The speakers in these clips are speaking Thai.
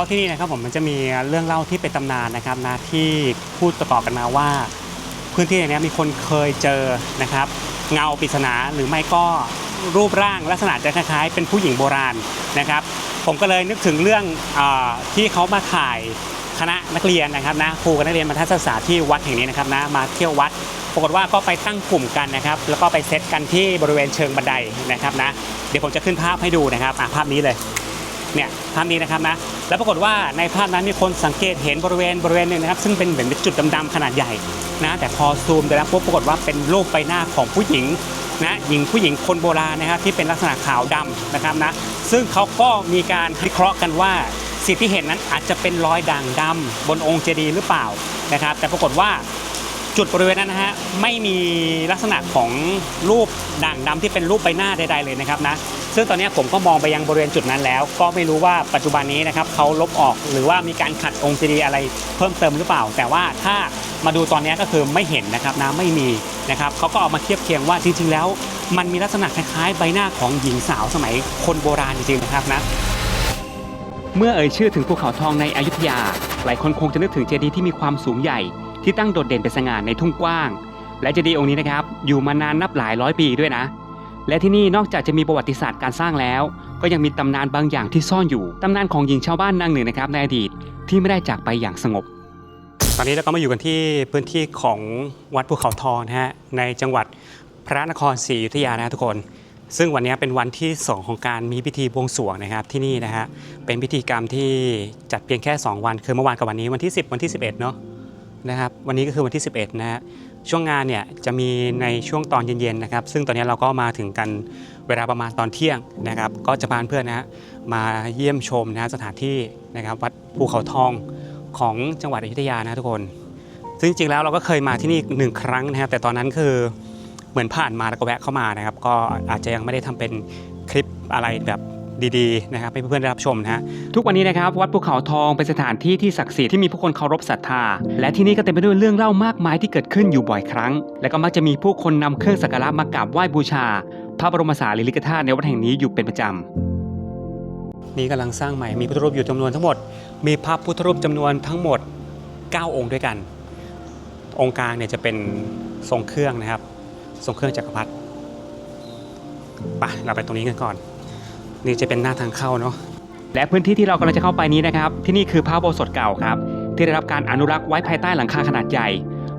ก็ที่นี่นะครับผมมันจะมีเรื่องเล่าที่เป็นตำนานนะครับนะที่พูดต่อๆกันมาว่า พื้นที่แห่งนี้มีคนเคยเจอนะครับ เงาปริศนาหรือไม่ก็รูปร่างลักษณะจะคล้ายๆ เป็นผู้หญิงโบราณนะครับ ผมก็เลยนึกถึงเรื่องอที่เขามาถ่ายคณะนักเรียนนะครับนะครูกับนักเรียนมาทัศนศึกษาที่วัดแห่งนี้นะครับนะมาเที่ยววัดปรากฏว่าก็ไปตั้งกลุ่มกันนะครับ แล้วก็ไปเซตกันที่บริเวณเชิงบันไดนะครับนะเดี๋ยวผมจะขึ้นภาพให้ดูนะครับภาพนี้เลยเนี่ยภาพนี้นะครับนะ แล้วปรากฏว่าในภาพนั้นมีคนสังเกตเห็นบริเวณบริเวณหนึ่งนะครับ ซึ่งเป็นเหมือนเป็นจุดดำๆขนาดใหญ่นะแต่พอซูมไปแล้วปุ๊บปรากฏว่าเป็นรูปใบหน้าของผู้หญิงนะหญิงผู้หญิงคนโบราณนะครับที่เป็นลักษณะขาวดำนะครับนะซึ่งเขาก็มีการวิเคราะห์กันว่าสิ่งที่เห็นนั้นอาจจะเป็นรอยด่างดำบนองค์เจดีย์หรือเปล่านะครับ แต่ปรากฏว่า จุดบริเวณนั้นนะฮะไม่มีลักษณะของรูปด่างดำที่เป็นรูปใบหน้าใดๆเลยนะครับนะซึ่งตอนนี้ผมก็มองไปยังบริเวณจุดนั้นแล้ว ก็ไม่รู้ว่าปัจจุบันนี้นะครับเขาลบออกหรือว่ามีการขัดองค์เจดีอะไรเพิ่มเติมหรือเปล่า แต่ว่าถ้ามาดูตอนนี้ก็คือไม่เห็นนะครับนะไม่มีนะครับเขาก็เอามาเทียบเคียงว่าจริงๆแล้ว มันมีลักษณะคล้ายๆใบหน้าของหญิงสาวสมัยคนโบราณจริงๆนะครับนะเมื่อเอ่ยชื่อถึงภูเขาทองในอยุธยา หลายคนคงจะนึกถึงเจดีย์ที่มีความสูงใหญ่ ที่ตั้งโดดเด่นเป็นสง่าในทุ่งกว้าง และเจดีย์องค์นี้นะครับอยู่มานานนับหลายร้อยปีด้วยนะ และที่นี่นอกจากจะมีประวัติศาสตร์การสร้างแล้ว ก็ยังมีตำนานบางอย่างที่ซ่อนอยู่ตำนานของหญิงชาวบ้านนางหนึ่งนะครับในอดีตที่ไม่ได้จากไปอย่างสงบ ตอนนี้เราก็มาอยู่กันที่พื้นที่ของวัดภูเขาทองนะฮะในจังหวัดพระนครศรีอยุธยานะฮะทุกคนซึ่งวันนี้เป็นวันที่ 2 ของการมีพิธีบวงสรวงนะครับที่นี่นะฮะเป็นพิธีกรรมที่จัดเพียงแค่ 2 วันคือเมื่อวานกับวันนี้วันที่ 10 วันที่ 11 เนาะ นะครับวันนี้ก็คือวันที่ 11 นะฮะช่วงงานเนี่ยจะมีในช่วงตอนเย็นๆนะครับ ซึ่งตอนนี้เราก็มาถึงกันเวลาประมาณตอนเที่ยงนะครับ ก็จะพาเพื่อนนะฮะมาเยี่ยมชมนะสถานที่นะครับวัดภูเขาทองของจังหวัดอยุธยานะทุกคน ซึ่งจริงๆแล้วเราก็เคยมาที่นี่หนึ่งครั้งนะครับแต่ตอนนั้นคือเหมือนผ่านมาแล้วก็แวะเข้ามานะครับ ก็อาจจะยังไม่ได้ทำเป็นคลิปอะไรแบบ ดีๆนะครับให้เพื่อนๆได้รับชมนะฮะทุกวันนี้นะครับวัดภูเขาทองเป็นสถานที่ที่ศักดิ์สิทธิ์ที่มีผู้คนเคารพศรัทธา และที่นี่ก็เต็มไปด้วยเรื่องเล่ามากมายที่เกิดขึ้นอยู่บ่อยครั้ง และก็มักจะมีผู้คนนำเครื่องสักการะมากราบไหว้บูชา พระบรมสารีริกธาตุในวัดแห่งนี้อยู่เป็นประจำนี่กำลังสร้างใหม่มีพุทธรูปอยู่จำนวนทั้งหมด มีพระพุทธรูปจำนวนทั้งหมด 9 องค์ด้วยกัน องค์กลางเนี่ยจะเป็นทรงเครื่องนะครับทรงเครื่องจักรพรรดิไปเราไปตรงนี้กันก่อน นี่จะเป็นหน้าทางเข้าเนาะและพื้นที่ที่เรากำลังจะเข้าไปนี้นะครับ ที่นี่คือพระโบสถเก่าครับ ที่ได้รับการอนุรักษ์ไว้ภายใต้หลังคาขนาดใหญ่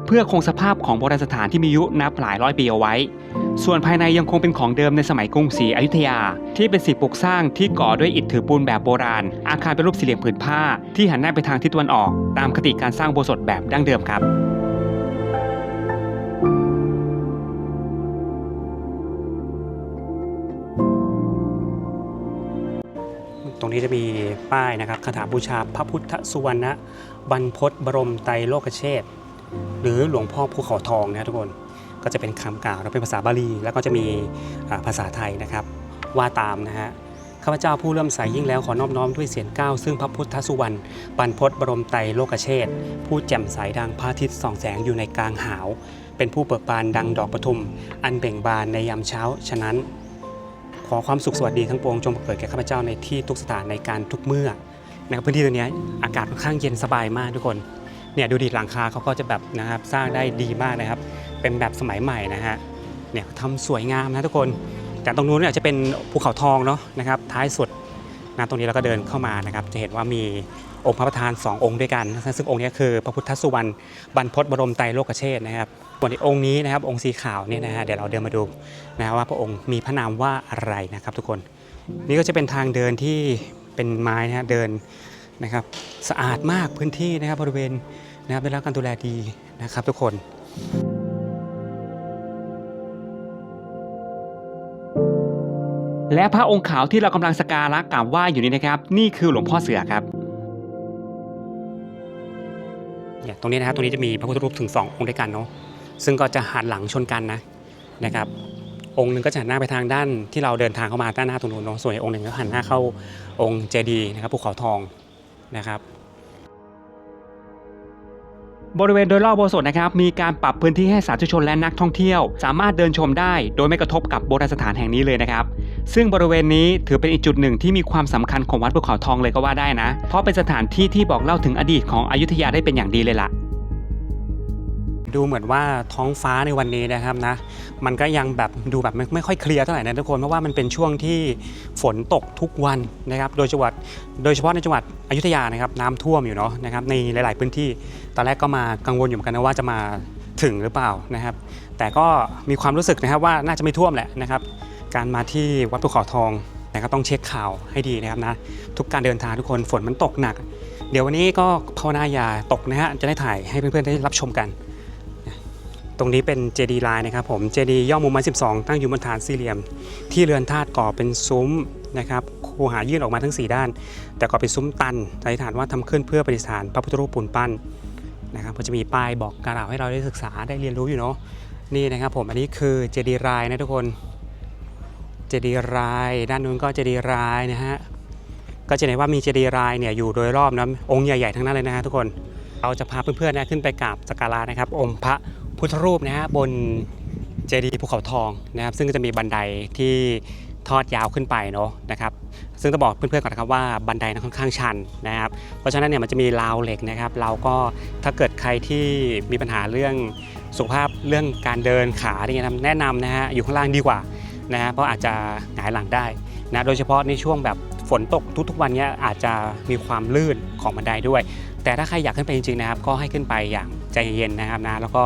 เพื่อคงสภาพของโบราณสถานที่มีอายุนับหลายร้อยปีเอาไว้ ส่วนภายในยังคงเป็นของเดิมในสมัยกรุงศรีอยุธยา ที่เป็นสิ่งปลูกสร้างที่ก่อด้วยอิฐถือปูนแบบโบราณ อาคารเป็นรูปสี่เหลี่ยมผืนผ้า ที่หันหน้าไปทางทิศตะวันออก ตามคติการสร้างโบสถแบบดั้งเดิมครับ รงนี้จะมีป้ายนะครับคาถาบูชาพระพุทธสุวรรณบรรพตบรมไตรโลกเชษหรือหลวงพ่อภูเขาทองนะทุกคนก็จะเป็นคำกล่าวแล้วเป็นภาษาบาลี แล้วก็จะมีภาษาไทยนะครับ ว่าตามนะฮะข้าพเจ้าผู้เริ่อมใสยิ่งแล้วขอนอบน้อมด้วยเสียงก้าวซึ่งพระพุทธสุวรรณบรรพตบรมไตรโลกเชษผู้แจ่มใสดังพระอาทิตย์ส่องแสงอยู่ในกลางหาว เป็นผู้เบิกบานดังดอกปทุม อันเบ่งบานในยามเช้า ฉะนั้น ขอความสุขสวัสดีทั้งปวงจงเกิดแก่ข้าพเจ้าในที่ทุกสถานในการทุกเมื่อนะครับพื้นที่ตรงนี้อากาศค่อนข้างเย็นสบายมากทุกคนเนี่ยดูดิหลังคาเขาก็จะแบบนะครับสร้างได้ดีมากนะครับ เป็นแบบสมัยใหม่นะฮะเนี่ยทำสวยงามนะทุกคน แต่ตรงนู้นเนี่ยจะเป็นภูเขาทองเนาะนะครับท้ายสุดนะตรงนี้เราก็เดินเข้ามานะครับ จะเห็นว่ามี องค์พระประธานสององค์ด้วยกันนะซึ่งองค์นี้คือพระพุทธสุวรรณบรรพตบรมไตรโลกเชษฐ์นะครับส่วนอีกองค์นี้นะครับองค์สีขาวเนี่ยนะฮะเดี๋ยวเราเดินมาดูนะว่าพระองค์มีพระนามว่าอะไรนะครับทุกคน นี่ก็จะเป็นทางเดินที่เป็นไม้นะฮะเดินนะครับสะอาดมากพื้นที่นะครับบริเวณนะครับได้รับการดูแลดีนะครับทุกคนและพระองค์ขาวที่เรากำลังสกการะกราบไหว้อยู่นี้นะครับ นี่คือหลวงพ่อเสือครับ เนี่ยตรงนี้นะครับตรงนี้จะมีพระพุทธรูปถึง 2 องค์ด้วยกันเนาะซึ่งก็จะหันหลังชนกันนะนะครับ องค์หนึ่งก็จะหันหน้าไปทางด้านที่เราเดินทางเข้ามาด้านหน้าตรงนู้นเนาะส่วนอีกองค์หนึ่งก็หันหน้าเข้าองค์เจดีย์นะครับภูเขาทองนะครับ บริเวณโดยรอบโบสถ์นะครับมีการปรับพื้นที่ให้สาธุชนและนักท่องเที่ยว สามารถเดินชมได้ โดยไม่กระทบกับโบราณสถานแห่งนี้เลยนะครับ ซึ่งบริเวณนี้ถือเป็นอีกจุดหนึ่งที่มีความสำคัญของวัดภูเขาทองเลยก็ว่าได้นะ เพราะเป็นสถานที่ที่บอกเล่าถึงอดีตของอยุธยาได้เป็นอย่างดีเลยล่ะ ดูเหมือนว่าท้องฟ้าในวันนี้นะครับนะ มันก็ยังแบบดูแบบไม่ไม่ค่อยเคลียร์เท่าไหร่นะทุกคน เพราะว่ามันเป็นช่วงที่ฝนตกทุกวันนะครับ โดยจังหวัดโดยเฉพาะในจังหวัดอยุธยานะครับน้ำท่วมอยู่เนาะนะครับในหลาย ๆ พื้นที่ ตอนแรกก็มากังวลอยู่เหมือนกันนะว่าจะมาถึงหรือเปล่านะครับ แต่ก็มีความรู้สึกนะครับว่าน่าจะไม่ท่วมแหละนะครับ การมาที่วัดภูเขาทองแต่ก็ต้องเช็คข่าวให้ดีนะครับนะทุกการเดินทางทุกคนฝนมันตกหนัก เดี๋ยววันนี้ก็ภาวนาอย่าตกนะฮะจะได้ถ่ายให้เพื่อนๆได้รับชมกัน ตรงนี้เป็นเจดีลายนะครับผมเจดีย่อมุมไม้12 ตั้งอยู่บนฐานสี่เหลี่ยม ที่เรือนธาตุก่อเป็นซุ้มนะครับคูหายื่นออกมาทั้ง 4 ด้าน แต่ก่อเป็นซุ้มตันสันนิษฐานว่าทำขึ้นเพื่อประดิษฐานพระพุทธรูปปูนปั้นนะครับก็จะมีป้ายบอกกล่าวให้เราได้ศึกษาได้เรียนรู้อยู่เนาะนี่นะครับผมอันนี้คือเจดีย์ลายนะทุกคนเจดีย์ลายด้านนู้นก็เจดีย์ลายนะฮะก็จะเห็นว่ามีเจดีย์ลายเนี่ยอยู่โดยรอบนะองค์ใหญ่ๆทั้งนั้นเลยนะฮะทุกคนเราจะพาเพื่อนๆนะขึ้นไปกราบสักการะนะครับ องค์พระ พุทธรูปนะฮะบนเจดีย์ภูเขาทองนะครับ ซึ่งก็จะมีบันไดที่ทอดยาวขึ้นไปเนาะนะครับ ซึ่งต้องบอกเพื่อนๆก่อนนะครับว่าบันไดนั้นค่อนข้างชันนะครับ เพราะฉะนั้นเนี่ยมันจะมีราวเหล็กนะครับเราก็ถ้าเกิดใครที่มีปัญหาเรื่องสุขภาพเรื่องการเดินขาอะไรเงี้ยแนะนำนะฮะอยู่ข้างล่างดีกว่านะฮะเพราะอาจจะหงายหลังได้นะโดยเฉพาะในช่วงแบบฝนตกทุกๆวันเนี้ยอาจจะมีความลื่นของบันไดด้วย แต่ถ้าใครอยากขึ้นไปจริงๆนะครับ ก็ให้ขึ้นไปอย่างใจเย็นนะครับนะแล้วก็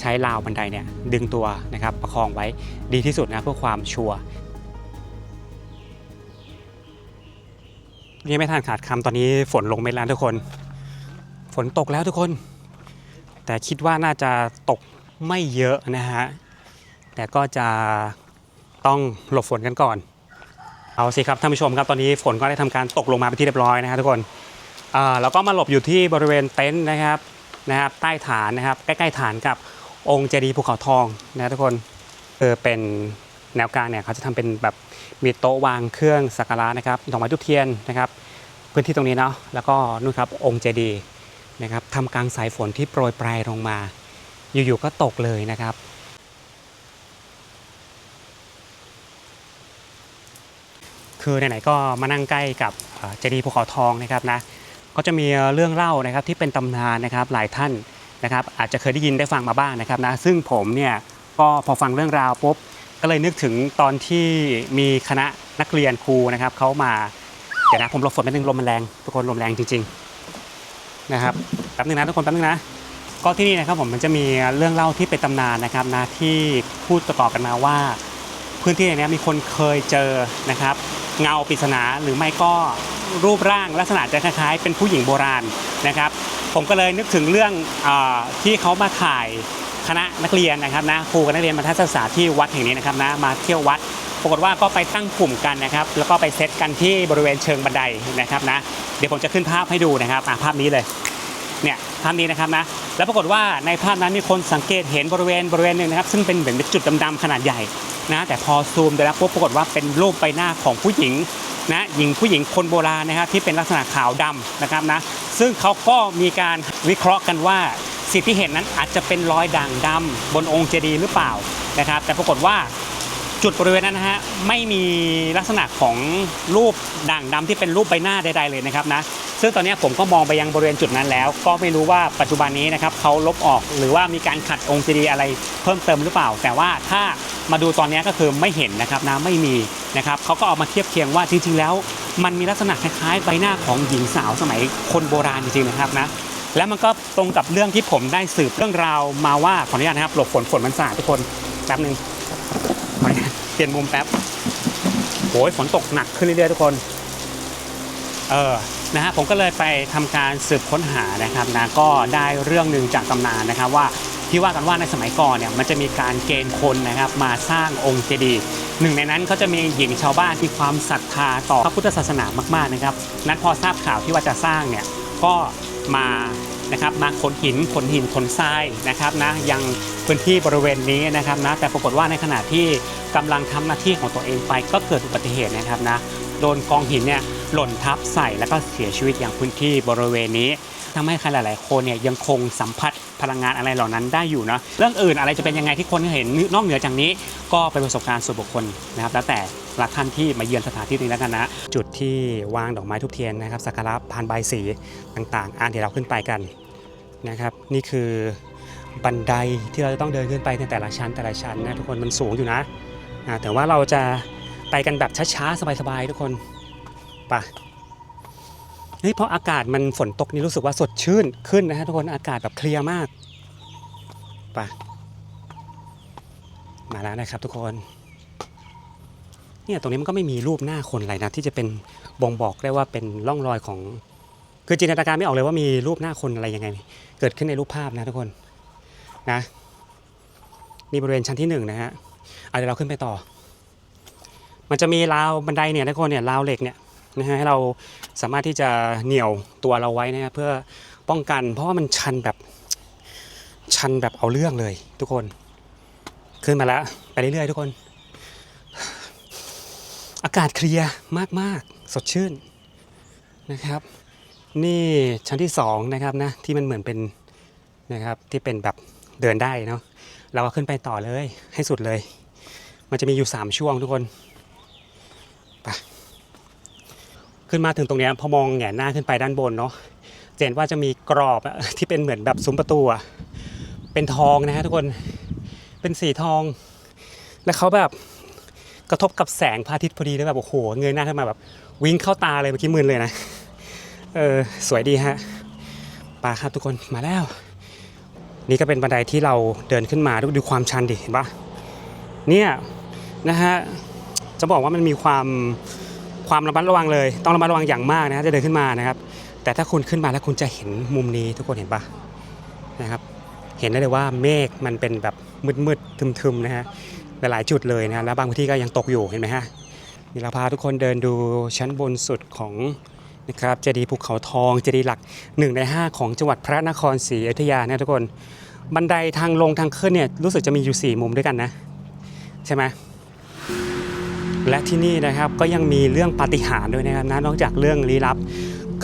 ใช้ราวบันไดเนี่ยดึงตัวนะครับประคองไว้ดีที่สุดนะเพื่อความชัวร์ยังไม่ทันขาดคำตอนนี้ฝนลงเม็ดแล้วทุกคน ฝนตกแล้วทุกคน แต่คิดว่าน่าจะตกไม่เยอะนะฮะแต่ก็จะต้องหลบฝนกันก่อน เอาสิครับท่านผู้ชมครับตอนนี้ฝนก็ได้ทำการตกลงมาเป็นที่เรียบร้อยนะฮะทุกคน อ่าแล้วก็มาหลบอยู่ที่บริเวณเต็นท์นะครับนะครับ ใต้ฐานนะครับใกล้ๆฐานกับองค์เจดีย์ภูเขาทองนะทุกคนเออเป็นแนวกลางเนี่ยเขาจะทำเป็นแบบมีโต๊ะวางเครื่องสักการะนะครับดอกไม้ทุกเทียนนะครับ พื้นที่ตรงนี้เนาะแล้วก็นู่นครับองค์เจดีย์นะครับทำกลางสายฝนที่โปรยปลายลงมา อยู่ๆก็ตกเลยนะครับคือไหนๆก็มานั่งใกล้กับเจดีย์ภูเขาทองนะครับนะ ก็จะมีเรื่องเล่านะครับที่เป็นตำนานนะครับหลายท่านนะครับอาจจะเคยได้ยินได้ฟังมาบ้างนะครับนะซึ่งผมเนี่ยก็พอฟังเรื่องราวปุ๊บก็เลยนึกถึงตอนที่มีคณะนักเรียนครูนะครับเขามาเดี๋ยวนะผมหลบฝนแป๊บนึงลมมันแรงทุกคนลมแรงจริงๆนะครับแป๊บนึงนะทุกคนแป๊บนึงนะก็ที่นี่นะครับผมมันจะมีเรื่องเล่าที่เป็นตำนานนะครับนะที่พูดต่อๆกันมาว่า พื้นที่นี้มีคนเคยเจอนะครับ เงาปริศนาหรือไม่ก็รูปร่างลักษณะจะคล้ายๆ เป็นผู้หญิงโบราณนะครับ ผมก็เลยนึกถึงเรื่องอที่เขามาถ่ายคณะนักเรียนนะครับนะครูกับนักเรียนมาทัศนศึกษาที่วัดแห่งนี้นะครับนะมาเที่ยววัดปรากฏว่าก็ไปตั้งกลุ่มกันนะครับ แล้วก็ไปเซตกันที่บริเวณเชิงบันไดนะครับนะเดี๋ยวผมจะขึ้นภาพให้ดูนะครับภาพนี้เลยเนี่ยภาพนี้นะครับนะแล้วปรากฏว่าในภาพนั้นมีคนสังเกตเห็นบริเวณบริเวณหนึ่งนะครับ ซึ่งเป็นเหมือนเป็นจุดดำๆขนาดใหญ่ นะแต่พอซูมไปแล้วปุ๊บปรากฏว่าเป็นรูปใบหน้าของผู้หญิงนะหญิงผู้หญิงคนโบราณนะครับที่เป็นลักษณะขาวดำนะครับนะซึ่งเขาก็มีการวิเคราะห์กันว่าสิ่งที่เห็นนั้นอาจจะเป็นรอยด่างดำบนองค์เจดีย์หรือเปล่านะครับ แต่ปรากฏว่า จุดบริเวณนั้นนะฮะไม่มีลักษณะของรูปด่างดำที่เป็นรูปใบหน้าใดๆเลยนะครับนะซึ่งตอนนี้ผมก็มองไปยังบริเวณจุดนั้นแล้ว ก็ไม่รู้ว่าปัจจุบันนี้นะครับเขาลบออกหรือว่ามีการขัดองค์เจดีอะไรเพิ่มเติมหรือเปล่า แต่ว่าถ้ามาดูตอนนี้ก็คือไม่เห็นนะครับนะไม่มีนะครับเขาก็เอามาเทียบเคียงว่าจริง ๆ แล้ว มันมีลักษณะคล้ายๆใบหน้าของหญิงสาวสมัยคนโบราณจริงๆนะครับนะแล้วมันก็ตรงกับเรื่องที่ผมได้สืบเรื่องราวมาว่าขออนุญาตนะครับหลบฝนฝนมันสาดทุกคนแป๊บหนึง เปลี่ยนมุมแป๊บโอ้ยฝนตกหนักขึ้นเรื่อยๆทุกคน เออ นะฮะ ผมก็เลยไปทำการสืบค้นหานะครับนะ ก็ได้เรื่องหนึ่งจากตำนานนะครับว่าที่ว่ากันว่าในสมัยก่อนเนี่ยมันจะมีการเกณฑ์คนนะครับมาสร้างองค์เจดีย์หนึ่งในนั้นเขาจะมีหญิงชาวบ้านที่ความศรัทธาต่อพระพุทธศาสนามากๆนะครับ นั้นพอทราบข่าวที่ว่าจะสร้างเนี่ยก็มานะครับมาขนหินขนหินขนทรายนะครับนะยัง พื้นที่บริเวณนี้นะครับนะแต่ปรากฏว่าในขณะที่กำลังทำหน้าที่ของตัวเองไปก็เกิดอุบัติเหตุนะครับนะโดนกองหินเนี่ยหล่นทับใส่แล้วก็เสียชีวิตอย่างพื้นที่บริเวณนี้ทำให้ใครหลาย ๆ คนเนี่ยยังคงสัมผัสพลังงานอะไรเหล่านั้นได้อยู่เนาะเรื่องอื่นอะไรจะเป็นยังไงที่คนเห็นนอกเหนือจากนี้ ก็เป็นประสบการณ์ส่วนบุคคลนะครับ แล้วแต่ละท่านที่มาเยือนสถานที่นี้แล้วกันนะ จุดที่วางดอกไม้ทุบเทียนนะครับสักการะพานใบสีต่าง ๆ อ่านเดี๋ยวเราขึ้นไปกันนะครับ นี่คือ บันไดที่เราจะต้องเดินขึ้นไปในแต่ละชั้นแต่ละชั้นนะทุกคนมันสูงอยู่นะแต่ว่าเราจะไปกันแบบช้าๆสบายๆทุกคนไปเฮ้ยเพราะอากาศมันฝนตกนี่รู้สึกว่าสดชื่นขึ้นนะฮะทุกคนอากาศแบบเคลียร์มากไปมาแล้วนะครับทุกคนเนี่ยตรงนี้มันก็ไม่มีรูปหน้าคนอะไรนะที่จะเป็นบ่งบอกได้ว่าเป็นร่องรอยของ คือจินตนาการไม่ออกเลยว่ามีรูปหน้าคนอะไรยังไง เกิดขึ้นในรูปภาพนะทุกคน นะนี่บริเวณชั้นที่หนึ่งนะฮะเอาเดี๋ยวเราขึ้นไปต่อ มันจะมีราวบันไดเนี่ยทุกคนเนี่ยราวเหล็กเนี่ยนะฮะให้เราสามารถที่จะเหนี่ยวตัวเราไว้นะครับเพื่อป้องกัน เพราะว่ามันชันแบบชันแบบเอาเรื่องเลย ทุกคน ขึ้นมาแล้วไปเรื่อยๆทุกคน อากาศเคลียร์มากๆ สดชื่นนะครับ นี่ชั้นที่สองนะครับนะที่มันเหมือนเป็นนะครับที่เป็นแบบ เดินได้เนาะเราก็ขึ้นไปต่อเลยให้สุดเลย มันจะมีอยู่ 3 ช่วงทุกคนไปขึ้นมาถึงตรงเนี้ยพอมองแหงนหน้าขึ้นไปด้านบนเนาะเห็นว่าจะมีกรอบที่เป็นเหมือนแบบซุ้มประตูอะเป็นทองนะฮะทุกคนเป็นสีทอง แล้วเขาแบบกระทบกับแสงพระอาทิตย์พอดีแล้วแบบโอ้โหเงยหน้าขึ้นมาแบบวิ่งเข้าตาเลยเมื่อกี้มึนเลยนะเออสวยดีฮะไปาครับทุกคนมาแล้ว นี่ก็เป็นบันไดที่เราเดินขึ้นมาดูดูความชันดิเห็นปะเนี่ยนะฮะจะบอกว่ามันมีความความระมัดระวังเลย ต้องระมัดระวังอย่างมากนะจะเดินขึ้นมานะครับ แต่ถ้าคุณขึ้นมาแล้วคุณจะเห็นมุมนี้ทุกคนเห็นปะนะครับ เห็นได้เลยว่าเมฆมันเป็นแบบมืดๆทึมๆนะฮะหลายๆจุดเลยนะแล้วบางพื้นที่ก็ยังตกอยู่เห็นไหมฮะนี่เราพาทุกคนเดินดูชั้นบนสุดของ นะครับเจดีย์ภูเขาทองเจดีย์หลัก 1 ใน 5 ของจังหวัดพระนครศรีอยุธยานะทุกคน บันไดทางลงทางขึ้นเนี่ยรู้สึกจะมีอยู่ 4 มุมด้วยกันนะ ใช่ไหมและที่นี่นะครับก็ยังมีเรื่องปาฏิหาริย์ด้วยนะครับนะนอกจากเรื่องลี้ลับ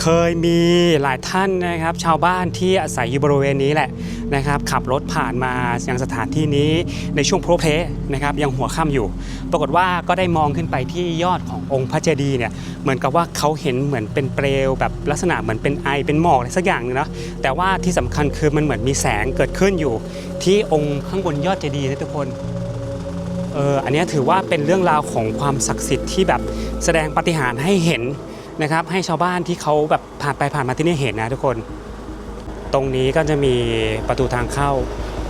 เคยมีหลายท่านนะครับ ชาวบ้านที่อาศัยอยู่บริเวณนี้แหละนะครับ ขับรถผ่านมายังสถานที่นี้ในช่วงโพรเพลนะครับยังหัวค่ำอยู่ ปรากฏว่าก็ได้มองขึ้นไปที่ยอดขององค์พระเจดีย์เนี่ยเหมือนกับว่าเขาเห็นเหมือนเป็นเปลวแบบลักษณะเหมือนเป็นไอเป็นหมอกอะไรสักอย่างหนึงเนาะแต่ว่าที่สำคัญคือมันเหมือนมีแสงเกิดขึ้นอยู่ ที่องค์ข้างบนยอดเจดีย์นะทุกคน เอออันเนี้ยถือว่าเป็นเรื่องราวของความศักดิ์สิทธิ์ที่แบบแสดงปาฏิหาริย์ให้เห็น นะครับให้ชาวบ้านที่เขาแบบผ่านไปผ่านมาที่นี่เห็นนะทุกคน ตรงนี้ก็จะมีประตูทางเข้า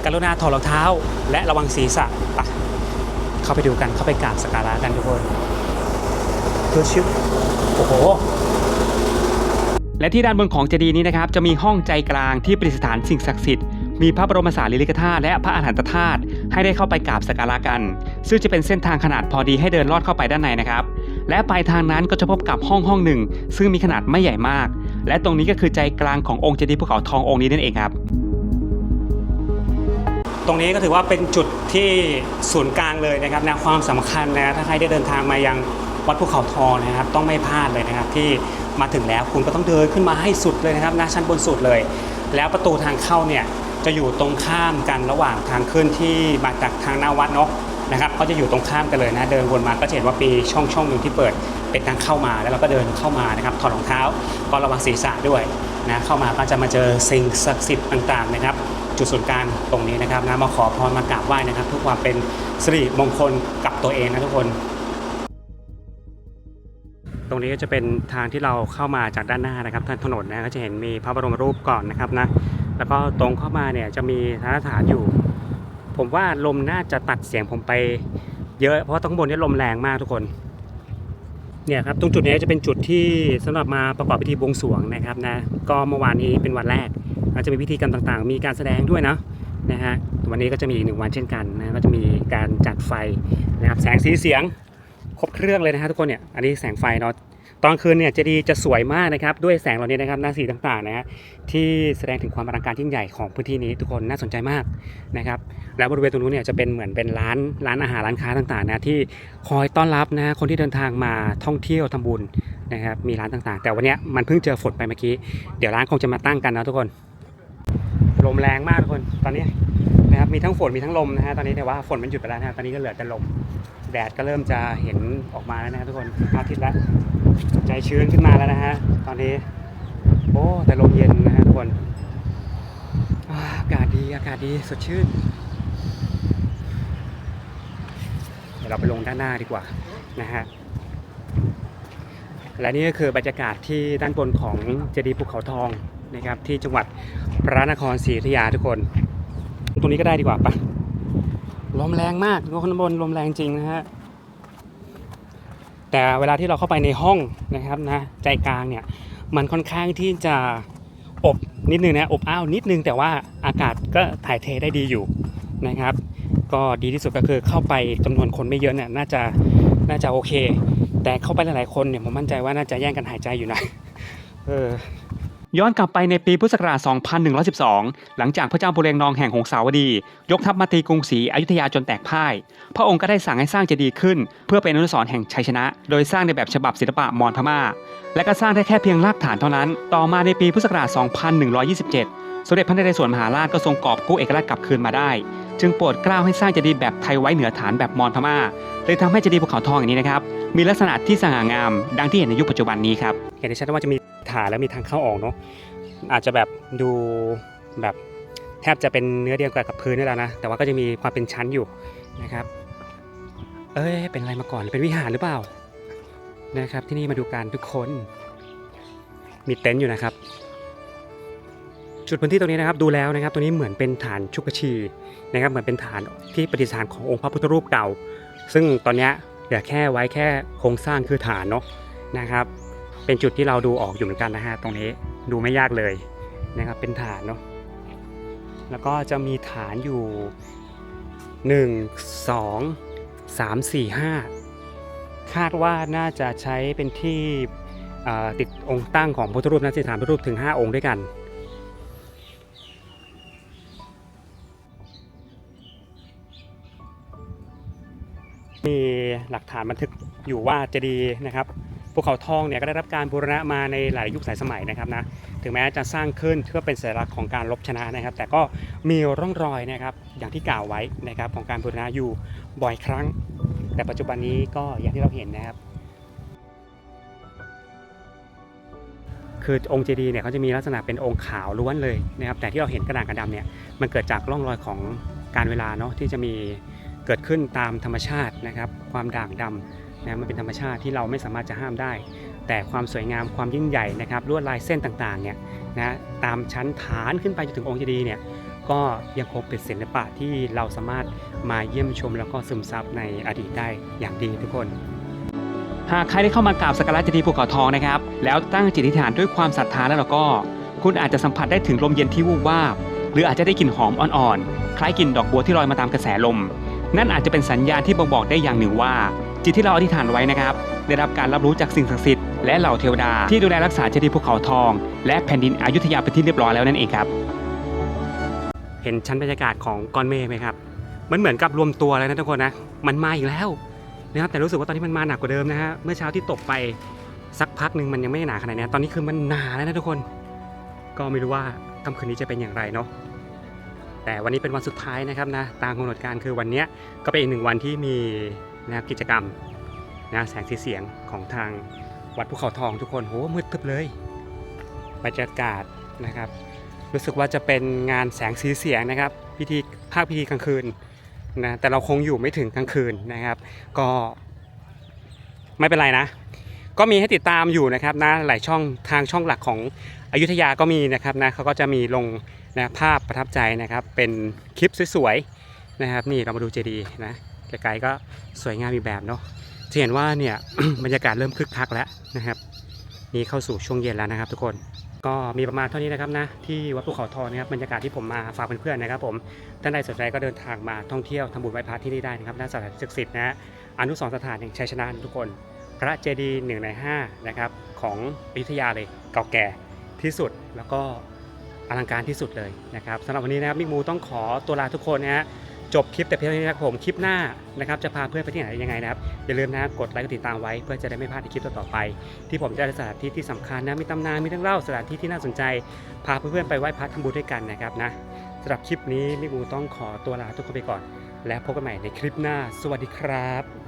กรุณาถอดรองเท้า และระวังศีรษะไปเข้าไปดูกันเข้าไปกราบสักการะกันทุกคนเพื่อชิวโอ้โหและที่ด้านบนของเจดีย์นี้นะครับจะมีห้องใจกลางที่ประดิษฐานสิ่งศักดิ์สิทธิ์มีพระบรมสารีริกธาตุและพระอาหารหันตธาตุให้ได้เข้าไปกราบสักการะกัน ซึ่งจะเป็นเส้นทางขนาดพอดีให้เดินลอดเข้าไปด้านในนะครับ และปลายทางนั้นก็จะพบกับห้องห้องหนึ่ง ซึ่งมีขนาดไม่ใหญ่มาก และตรงนี้ก็คือใจกลางขององค์เจดีย์ภูเขาทององค์นี้นั่นเองครับ ตรงนี้ก็ถือว่าเป็นจุดที่ศูนย์กลางเลยนะครับนะความสำคัญนะถ้าใครได้เดินทางมายังวัดภูเขาทองนะครับ ต้องไม่พลาดเลยนะครับที่มาถึงแล้วคุณก็ต้องเดินขึ้นมาให้สุดเลยนะครับนะชั้นบนสุดเลย แล้วประตูทางเข้าเนี่ยจะอยู่ตรงข้ามกันระหว่างทางขึ้นที่มาจากทางหน้าวัดเนาะ นะครับก็จะอยู่ตรงข้ามกันเลยนะ เดินวนมาก็จะเห็นว่ามีช่องช่องหนึ่งที่เปิดเป็นทางเข้ามาแล้วเราก็เดินเข้ามานะครับถอดรองเท้าก็ระวังศีรษะด้วยนะเข้ามาก็จะมาเจอสิ่งศักดิ์สิทธิ์ต่างๆนะครับ จุดศูนย์กลางตรงนี้นะครับนะมาขอพรมากราบไหว้นะครับเพื่อความเป็นสิริมงคลกับตัวเองนะทุกคนตรงนี้ก็จะเป็นทางที่เราเข้ามาจากด้านหน้านะครับทางถนนนะก็จะเห็นมีพระบรมรูปก่อนนะครับนะแล้วก็ตรงเข้ามาเนี่ยจะมีทานสถานอยู่ ผมว่าลมน่าจะตัดเสียงผมไปเยอะเพราะว่าตรงข้างบนนี้ลมแรงมากทุกคนเนี่ยครับตรงจุดนี้จะเป็นจุดที่สำหรับมาประกอบพิธีบวงสรวงนะครับนะก็เมื่อวานนี้เป็นวันแรกอาจจะมีพิธีกรรมต่างๆ มีการแสดงด้วยนะนะฮะวันนี้ก็จะมีอีกหนึ่งวันเช่นกันนะก็จะมีการจัดไฟนะครับแสงสีเสียงครบเครื่องเลยนะฮะทุกคนเนี่ยอันนี้แสงไฟเนาะ ตอนคืนเนี่ยเจดีย์จะสวยมากนะครับด้วยแสงเหล่านี้นะครับหน้าสีต่างๆนะฮะที่แสดงถึงความอลังการยิ่งใหญ่ของพื้นที่นี้ทุกคนน่าสนใจมากนะครับแล้วบริเวณตรงนู้นเนี่ยจะเป็นเหมือนเป็นร้านร้านอาหารร้านค้าต่างๆนะที่คอยต้อนรับนะคนที่เดินทางมาท่องเที่ยวทำบุญนะครับมีร้านต่างๆ แต่วันนี้มันเพิ่งเจอฝนไปเมื่อกี้เดี๋ยวร้านคงจะมาตั้งกันนะทุกคนลมแรงมากทุกคนตอนนี้นะครับมีทั้งฝนมีทั้งลมนะฮะตอนนี้แต่ว่าฝนมันหยุดไปแล้วนะฮะตอนนี้ก็เหลือแต่ลม แดดก็เริ่มจะเห็นออกมาแล้วนะทุกคนอาทิตย์แล้วใจชื้นขึ้นมาแล้วนะฮะตอนนี้โอ้แต่ลมเย็นนะฮะทุกคนอาอากาศดีอากาศดีสดชื่น เดี๋ยวเราไปลงด้านหน้าดีกว่านะฮะและนี่ก็คือบรรยากาศที่ด้านบนของเจดีย์ภูเขาทองนะครับที่จังหวัดพระนครศรีอยุธยาทุกคน ตรงนี้ก็ได้ดีกว่าปะ ลมแรงมากทุกคนบนลมแรงจริงนะฮะแต่เวลาที่เราเข้าไปในห้องนะครับนะใจกลางเนี่ยมันค่อนข้างที่จะอบนิดนึงนะอบอ้าวนิดนึง แต่ว่าอากาศก็ถ่ายเทได้ดีอยู่นะครับ ก็ดีที่สุดก็คือเข้าไปจำนวนคนไม่เยอะเนี่ยน่าจะน่าจะโอเค แต่เข้าไปหลายๆคนเนี่ยผมมั่นใจว่าน่าจะแย่งกันหายใจอยู่นะเออ ย้อนกลับไปในปีพุทธศักราช 2112 หลังจากพระเจ้าบุเรงนองแห่งหงสาวดี ยกทัพมาตีกรุงศรีอยุธยาจนแตกพ่าย พระองค์ก็ได้สั่งให้สร้างเจดีย์ขึ้น เพื่อเป็นอนุสรณ์แห่งชัยชนะ โดยสร้างในแบบฉบับศิลปะมอญพม่า และก็สร้างได้แค่เพียงรากฐานเท่านั้น ต่อมาในปีพุทธศักราช 2127 สมเด็จพระนเรศวรมหาราชก็ทรงกอบกู้เอกราชกลับคืนมาได้ จึงโปรดเกล้าให้สร้างเจดีย์แบบไทยไว้เหนือฐานแบบมอญพม่าเลยทำให้เจดีย์ภูเขาทองอย่างนี้นะครับมีลักษณะที่สง่างาม ดังที่เห็นในยุคปัจจุบันนี้ครับเห็นได้ชัดว่าจะมีฐานและมีทางเข้าออกเนาะอาจจะแบบดูแบบแทบจะเป็นเนื้อเดียวกันกับพื้นนี่แหละนะแต่ว่าก็จะมีความเป็นชั้นอยู่นะครับ เอ้ยเป็นอะไรมาก่อนเป็นวิหารหรือเปล่านะครับ ที่นี่มาดูกันทุกคนมีเต็นท์อยู่นะครับ จุดพื้นที่ตรงนี้นะครับดูแล้วนะครับ ตรงนี้เหมือนเป็นฐานชุกชีนะครับ เหมือนเป็นฐานที่ประดิษฐานขององค์พระพุทธรูปเก่า ซึ่งตอนนี้เหลือแค่ไว้แค่โครงสร้างคือฐานเนาะนะครับ เป็นจุดที่เราดูออกอยู่เหมือนกันนะฮะตรงนี้ดูไม่ยากเลยนะครับ เป็นฐานเนาะแล้วก็จะมีฐานอยู่ 1 2 3 4 5 คาดว่าน่าจะใช้เป็นที่ติดองค์ตั้งของพุทธรูปนะสิฐานพุทธรูปถึง 5 องค์ด้วยกัน มีหลักฐานบันทึกอยู่ว่าเจดีย์นะครับภูเขาทองเนี่ยก็ได้รับการบูรณะมาในหลายยุคสายสมัยนะครับนะถึงแม้จะสร้างขึ้นเพื่อเป็นสัญลักษณ์ของการลบชนะนะครับ แต่ก็มีร่องรอยนะครับอย่างที่กล่าวไว้นะครับของการบูรณะอยู่บ่อยครั้ง แต่ปัจจุบันนี้ก็อย่างที่เราเห็นนะครับ คือองค์เจดีย์เนี่ยเขาจะมีลักษณะเป็นองค์ขาวล้วนเลยนะครับแต่ที่เราเห็นกระด่างกระดำเนี่ยมันเกิดจากร่องรอยของการเวลาเนาะที่จะมี เกิดขึ้นตามธรรมชาตินะครับ ความด่างดำนะมันเป็นธรรมชาติที่เราไม่สามารถจะห้ามได้ แต่ความสวยงามความยิ่งใหญ่นะครับลวดลายเส้นต่างๆเนี่ยนะตามชั้นฐานขึ้นไปจนถึงองค์เจดีย์เนี่ยก็ยังคงเป็นศิลปะที่เราสามารถมาเยี่ยมชมแล้วก็ซึมซับในอดีตได้อย่างดีทุกคนหากใครได้เข้ามากราบสักการะเจดีย์ภูเขาทองนะครับ แล้วตั้งจิตอธิษฐานด้วยความศรัทธาแล้วเราก็ คุณอาจจะสัมผัสได้ถึงลมเย็นที่วูบวาบ หรืออาจจะได้กลิ่นหอมอ่อนๆ คล้ายกลิ่นดอกบัวที่ลอยมาตามกระแสลม นั่นอาจจะเป็นสัญญาณที่บ่งบอกได้อย่างหนึ่งว่า จิตที่เราอธิษฐานไว้นะครับ ได้รับการรับรู้จากสิ่งศักดิ์สิทธิ์และเหล่าเทวดาที่ดูแลรักษาเจดีย์ภูเขาทอง และแผ่นดินอยุธยาเป็นที่เรียบร้อยแล้วนั่นเองครับ เห็นชั้นบรรยากาศของก้อนเมฆไหมครับมันเหมือนกับรวมตัวเลยนะทุกคนนะมันมาอีกแล้วนะครับแต่รู้สึกว่าตอนนี้มันมาหนักกว่าเดิมนะฮะเมื่อเช้าที่ตกไปสักพักหนึ่งมันยังไม่หนาขนาดนี้ตอนนี้คือมันหนาแล้วนะทุกคน ก็ไม่รู้ว่าค่ำคืนนี้จะเป็นอย่างไรเนาะ แต่วันนี้เป็นวันสุดท้ายนะครับนะตามกำหนดการคือวันนี้ก็เป็นอีกหนึ่งวันที่มีนะครับกิจกรรมนะแสงสีเสียงของทางวัดภูเขาทองทุกคนโหมืดทึบเลยบรรยากาศนะครับ รู้สึกว่าจะเป็นงานแสงสีเสียงนะครับ พิธีภาคพิธีกลางคืนนะแต่เราคงอยู่ไม่ถึงกลางคืนนะครับ ก็ไม่เป็นไรนะ ก็มีให้ติดตามอยู่นะครับนะหลายช่องทางช่องหลักของ อยุธยาก็มีนะครับนะเขาก็จะมีลงนะภาพประทับใจนะครับเป็นคลิปสวยๆนะครับนี่เรามาดูเจดีย์นะไกลๆก็สวยงามอีกแบบเนาะจะเห็นว่าเนี่ยบรรยากาศเริ่มคึกคักแล้วนะครับนี่เข้าสู่ช่วงเย็นแล้วนะครับ ทุกคนก็มีประมาณเท่านี้นะครับนะที่วัดภูเขาทองนะครับบรรยากาศที่ผมมาฝากเพื่อนๆนะครับ ผมท่านใดสนใจก็เดินทางมาท่องเที่ยวทำบุญไหว้พระที่นี่ได้นะครับณสถานที่ศักดิ์สิทธิ์นะฮะอนุสรณสถานแห่งชัยชนะทุกคน พระเจดีย์หนึ่งในห้านะครับของอยุธยาเลยเก่าแก่ ที่สุดแล้วก็อลังการที่สุดเลยนะครับสำหรับวันนี้นะครับมิกมูต้องขอตัวลาทุกคนนะฮะจบคลิปแต่เพียงเท่านี้นะครับผมคลิปหน้านะครับจะพาเพื่อนไปที่ไหนยังไงนะครับอย่าลืมนะกดไลค์กดติดตามไว้เพื่อจะได้ไม่พลาดในคลิปต่อๆไป ที่ผมจะได้สถานที่ที่สำคัญนะมีตำนานมีเรื่องเล่าสถานที่ที่น่าสนใจ พาเพื่อนๆไปไหว้พระทำบุญด้วยกันนะครับนะสำหรับคลิปนี้มิกมูต้องขอตัวลาทุกคนไปก่อน และพบกันใหม่ในคลิปหน้า สวัสดีครับ